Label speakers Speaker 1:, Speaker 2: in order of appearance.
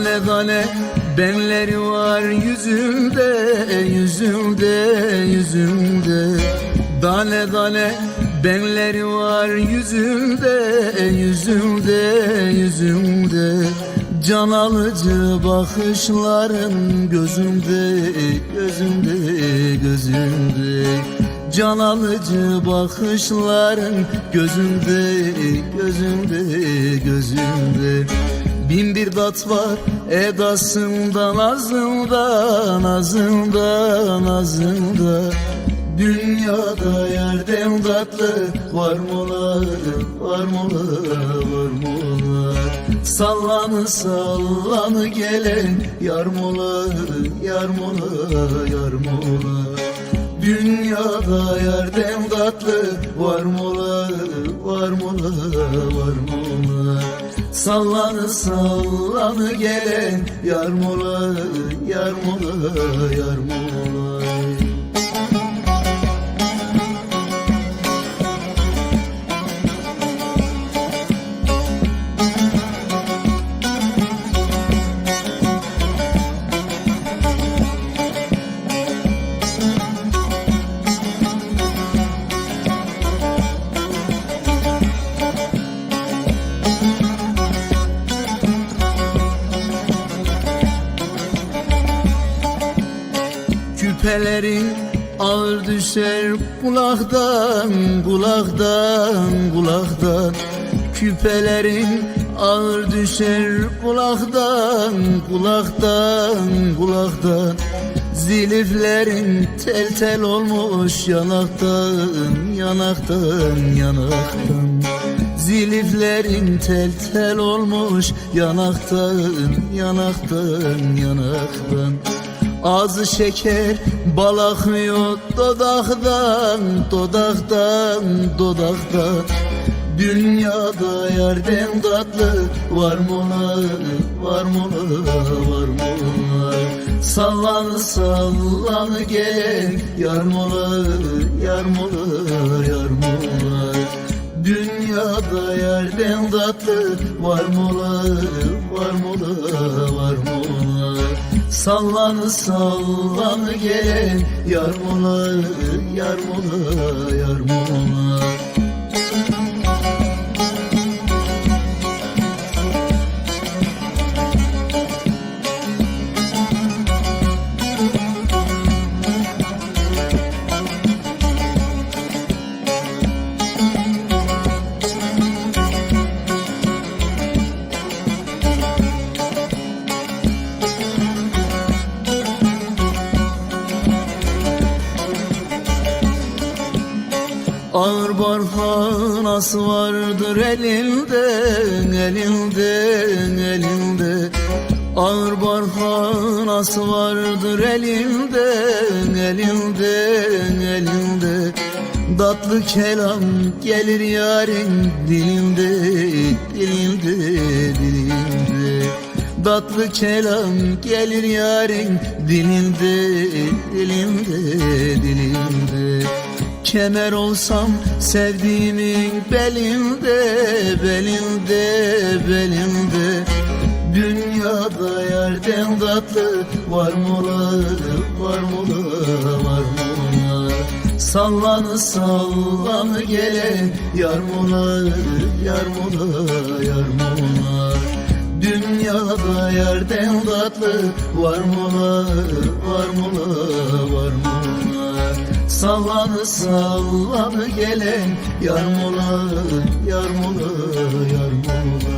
Speaker 1: Tane tane benleri var yüzümde, yüzümde, yüzümde. Tane tane benleri var yüzümde, yüzümde, yüzümde. Can alıcı bakışların gözümde, gözümde, gözümde. Can alıcı bakışların gözümde, gözümde, gözümde Bin bir tat var edasında, nazında, nazında, nazında. Dünyada yerden tatlı var mola, var mola, var mola Sallanı sallanı gelen yar mola, yar mola, yar mola Dünyada yerden tatlı var mola, var mola, var mola. Sallanı sallanı gelen yar mola, yar mola, yar mola Küpelerin ağır düşer kulaktan, kulaktan, kulaktan. Küpelerin ağır düşer kulaktan, kulaktan, kulaktan. Ziliflerin tel tel olmuş yanaktan, yanaktan, yanaktan. Ziliflerin tel tel olmuş yanaktan, yanaktan, yanaktan Ağzı şeker bal akmıyor dodaktan, dodaktan, dodaktan. Dünyada yerden tatlı var mola, var mola, var mola Sallan sallan gel yar mola, yar mola, yar mola Dünyada yerden tatlı var mola, var mola, var mola Sallanı sallanı gel yar mola, yar mola, yar mola Ağır barhanası vardır elinde, elinde, elinde. Ağır barhanası vardır elinde, elinde, elinde. Tatlı kelam gelir yarın dilinde, dilinde, dilinde Tatlı kelam gelir yarın dilinde, dilinde, dilinde Kemer olsam sevdiğimin belinde, belinde, belinde Dünyada yerden tatlı var mola, var mola, var mola Sallanı sallanı gelen yar mola, yar mola, yar mola Dünyada yerden tatlı var mola, var mola, var mola Sallanı sallanı gelen Yarmula, yarmula, yarmula